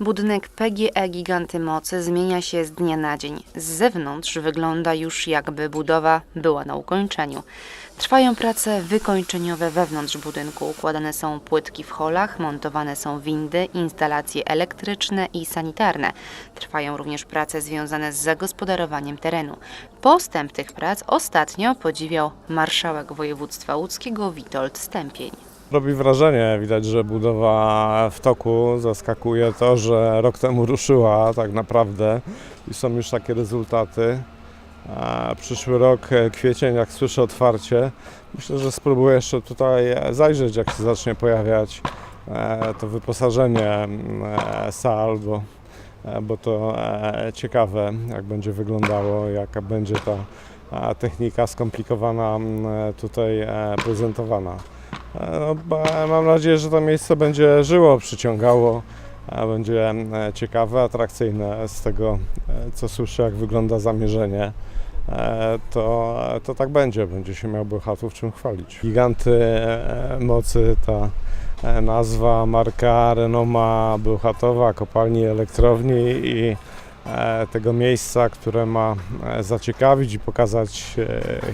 Budynek PGE Giganty Mocy zmienia się z dnia na dzień. Z zewnątrz wygląda już jakby budowa była na ukończeniu. Trwają prace wykończeniowe wewnątrz budynku. Układane są płytki w holach, montowane są windy, instalacje elektryczne i sanitarne. Trwają również prace związane z zagospodarowaniem terenu. Postęp tych prac ostatnio podziwiał marszałek województwa łódzkiego Witold Stępień. Robi wrażenie, widać, że budowa w toku. Zaskakuje to, że rok temu ruszyła tak naprawdę i są już takie rezultaty. A przyszły rok, e, kwiecień, jak słyszę otwarcie, myślę, że spróbuję jeszcze tutaj e, zajrzeć, jak się zacznie pojawiać e, to wyposażenie sal, bo, bo to ciekawe, jak będzie wyglądało, jaka będzie ta technika skomplikowana tutaj prezentowana. E, No, mam nadzieję, że to miejsce będzie żyło, przyciągało, będzie e, ciekawe, atrakcyjne z tego, e, co słyszę, jak wygląda zamierzenie. To, to tak będzie, będzie się miał Bełchatów czym chwalić. Giganty mocy, ta nazwa, marka, renoma Bełchatowa, kopalni, elektrowni i tego miejsca, które ma zaciekawić i pokazać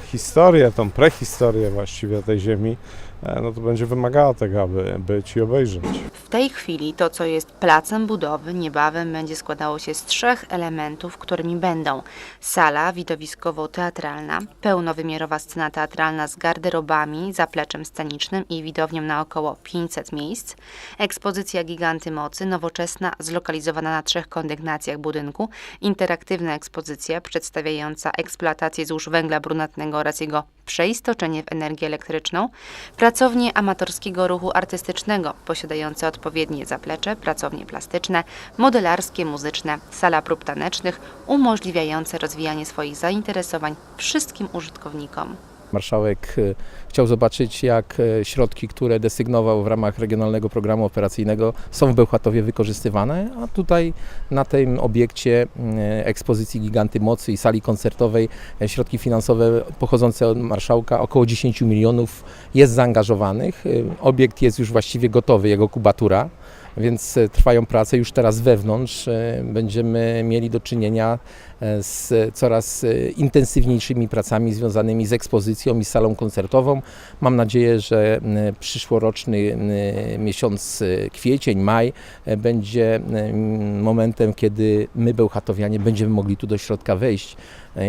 historię, tą prehistorię właściwie tej ziemi, no to będzie wymagała tego, aby być i obejrzeć. W tej chwili to, co jest placem budowy, niebawem będzie składało się z trzech elementów, którymi będą sala widowiskowo-teatralna, pełnowymiarowa scena teatralna z garderobami, zapleczem scenicznym i widownią na około 500 miejsc, ekspozycja Giganty Mocy, nowoczesna, zlokalizowana na trzech kondygnacjach budynku, interaktywna ekspozycja przedstawiająca eksploatację złóż węgla brunatnego oraz jego przeistoczenie w energię elektryczną, pracownie amatorskiego ruchu artystycznego posiadające odpowiednie zaplecze, pracownie plastyczne, modelarskie, muzyczne, sala prób tanecznych umożliwiające rozwijanie swoich zainteresowań wszystkim użytkownikom. Marszałek e, chciał zobaczyć, jak e, środki, które desygnował w ramach Regionalnego Programu Operacyjnego są w Bełchatowie wykorzystywane, a tutaj na tym obiekcie e, ekspozycji Giganty Mocy i sali koncertowej środki finansowe pochodzące od Marszałka, około 10 milionów jest zaangażowanych. Obiekt jest już właściwie gotowy, jego kubatura. Więc e, trwają prace już teraz wewnątrz. e, Będziemy mieli do czynienia e, z coraz intensywniejszymi pracami związanymi z ekspozycją i salą koncertową. Mam nadzieję, że przyszłoroczny miesiąc kwiecień, maj będzie momentem, kiedy my, Bełchatowianie, będziemy mogli tu do środka wejść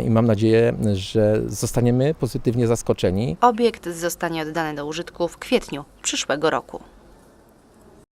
i mam nadzieję, że zostaniemy pozytywnie zaskoczeni. Obiekt zostanie oddany do użytku w kwietniu przyszłego roku.